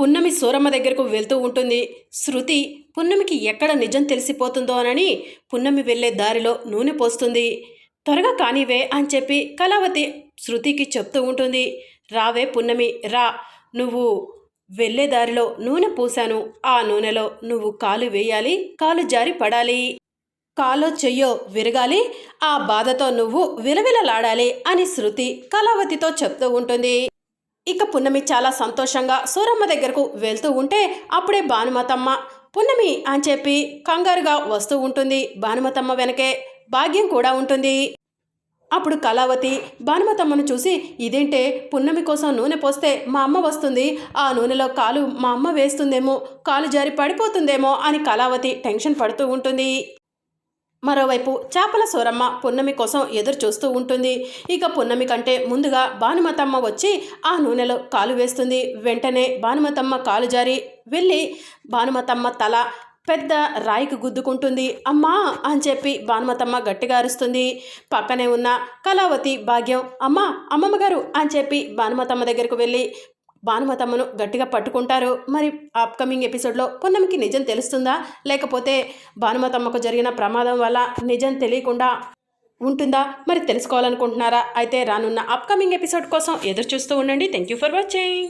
పున్నమి సూరమ్మ దగ్గరకు వెళ్తూ ఉంటుంది. శృతి పున్నమికి ఎక్కడ నిజం తెలిసిపోతుందో అనని పున్నమి వెళ్ళే దారిలో నూనె పోస్తుంది. త్వరగా కానివే అని చెప్పి కళావతి శృతికి చెప్తూ ఉంటుంది. రావే పున్నమి రా. నువ్వు వెళ్ళే దారిలో నూనె పూశాను. ఆ నూనెలో నువ్వు కాలు వేయాలి కాలు జారి పడాలి. కాలో చెయ్యో విరగాలి ఆ బాధతో నువ్వు విలవిలలాడాలి అని శృతి కళావతితో చెప్తూ ఉంటుంది. ఇక పున్నమి చాలా సంతోషంగా సూరమ్మ దగ్గరకు వెళ్తూ ఉంటే అప్పుడే భానుమతమ్మ పున్నమి అని చెప్పి కంగారుగా వస్తూ ఉంటుంది భానుమతమ్మ వెనకే. భాగ్యం కూడా ఉంటుంది. అప్పుడు కళావతి భానుమతమ్మను చూసి ఇదేంటే పున్నమి కోసం నూనె పోస్తే మా అమ్మ వస్తుంది. ఆ నూనెలో కాలు మా అమ్మ వేస్తుందేమో కాలు జారి పడిపోతుందేమో అని కళావతి టెన్షన్ పడుతూ ఉంటుంది. మరోవైపు చేపల సూరమ్మ పున్నమి కోసం ఎదురు చూస్తూ ఉంటుంది. ఇక పున్నమి కంటే ముందుగా భానుమతమ్మ వచ్చి ఆ నూనెలో కాలు వేస్తుంది. వెంటనే భానుమతమ్మ కాలు జారి వెళ్ళి భానుమతమ్మ తల పెద్ద రాయికి గుద్దుకుంటుంది. అమ్మా అని చెప్పి భానుమతమ్మ గట్టిగా అరుస్తుంది. పక్కనే ఉన్న కళావతి భాగ్యం అమ్మా అమ్మమ్మ గారు అని చెప్పి భానుమతమ్మ దగ్గరకు వెళ్ళి భానుమతమ్మను గట్టిగా పట్టుకుంటారు. మరి అప్కమింగ్ ఎపిసోడ్లో పున్నమికి నిజం తెలుస్తుందా? లేకపోతే భానుమతమ్మకు జరిగిన ప్రమాదం వల్ల నిజం తెలియకుండా ఉంటుందా? మరి తెలుసుకోవాలనుకుంటున్నారా? అయితే రానున్న అప్కమింగ్ ఎపిసోడ్ కోసం ఎదురు చూస్తూ ఉండండి. Thank you for watching